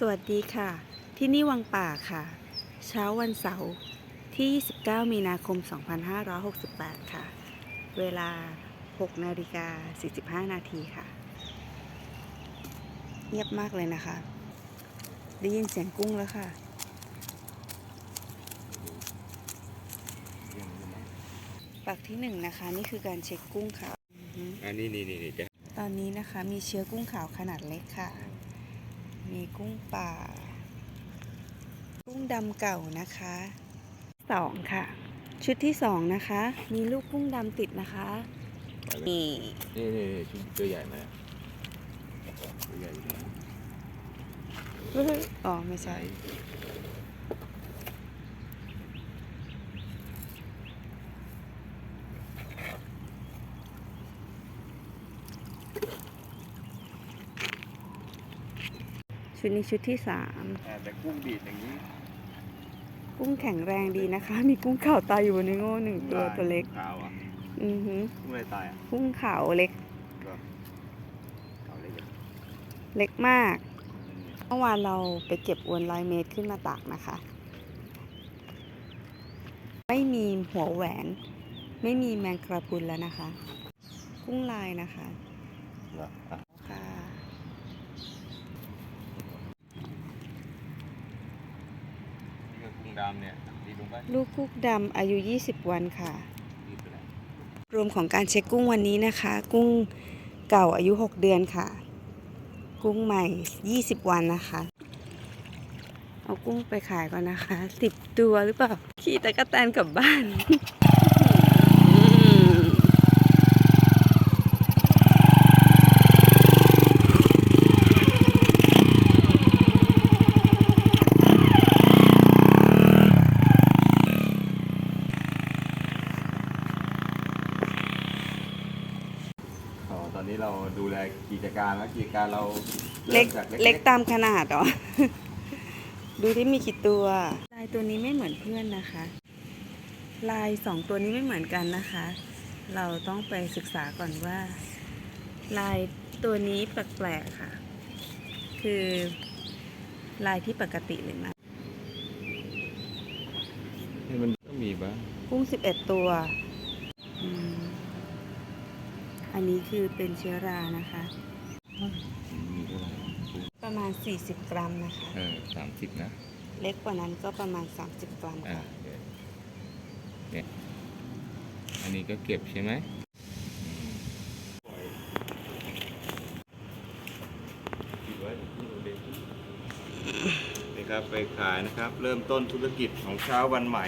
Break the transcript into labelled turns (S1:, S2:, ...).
S1: สวัสดีค่ะ ที่นี่วังป่าค่ะ เช้าวันเสาร์ที่ 29 มีนาคม 2568 ค่ะ เวลา 6 นาฬิกา 45 นาทีค่ะ เงียบมากเลยนะคะ ได้ยินเสียงกุ้งแล้วค่ะ ปักที่หนึ่งนะคะ นี่คือการเช็คกุ้งค่ะอือฮึ
S2: อันนี้นี่นี่นี่จะ
S1: ตอนนี้นะคะมีเชื้อกุ้งขาวขนาดเล็กค่ะ มีกุ้งป่า กุ้งดำเก่านะคะสองค่ะ ชุดที่สองนะคะ มีลูกกุ้งดำติดนะคะ
S2: ไปเลย
S1: นี่
S2: นี่นี่นี่ชุดตัวใหญ่มาตัวใหญ่อยู่นะ
S1: เฮ้ยอ๋อ ไม่ใช่ ชุดนี้ชุดที่สาม
S2: อ่าแต่กุ้งดีดอย่างนี้
S1: กุ้งแข็งแรงดีนะคะ มีกุ้งขาวตายอยู่บนเนื้อโง่หนึ่งตัวตัวเล็ก
S2: ขาวอะ
S1: อือหือ
S2: กุ้งอะไรตายอะ
S1: กุ้งขาวเล็ก
S2: ก็ขาวเลยอย่าง
S1: เล็กมาก เมื่อวานเราไปเก็บอวนร้อยเมตรขึ้นมาตากนะคะ ไม่มีหัวแหวน ไม่มีแมงกระพรุนแล้วนะคะ กุ้งลายนะคะ
S2: เหรออะ
S1: ค่ะ
S2: นี่ก็กุ้ง ดำเนี่ยดีลงไป
S1: ลูกกุ๊กดำอายุ 20 วันค่ะ
S2: ดีไปแล้ว
S1: รวมของการเช็คกุ้งวันนี้นะคะ กุ้งเก่าอายุ 6 เดือนค่ะ กุ้งใหม่ 20 วันนะคะ เอากุ้งไปขายก่อนนะคะ 10 ตัวหรือเปล่า ขี่ตะกะแตนกลับบ้าน
S2: ตอนนี้เราดูแลกิจการแล้วกิจการเรา
S1: เล็ก
S2: ริ่มจาก
S1: เล็กตามขนาดเหรอ ดูที่มีกี่ตัว ลายตัวนี้ไม่เหมือนเพื่อนนะคะ ลายสองตัวนี้ไม่เหมือนกันนะคะ เราต้องไปศึกษาก่อนว่า ลายตัวนี้แปลกๆค่ะ คือ ลายที่ปกติเลยไหม
S2: ให้มันก็มีบ้าง
S1: กุ้งสิบเอ็ดตัวอืม อันนี้คือเป็นเชื้อรานะคะ
S2: มีเท่าไหร่
S1: ประมาณ 40 กรัมนะคะ
S2: เออสามสิบนะ
S1: เล็กกว่านั้นก็ประมาณ 30 กรัม
S2: อ่า
S1: ค่ะ
S2: เนี่ยเนี่ยอันนี้ก็เก็บใช่ไหมนี่ครับไปขายนะครับ เริ่มต้นธุรกิจของเช้าวันใหม่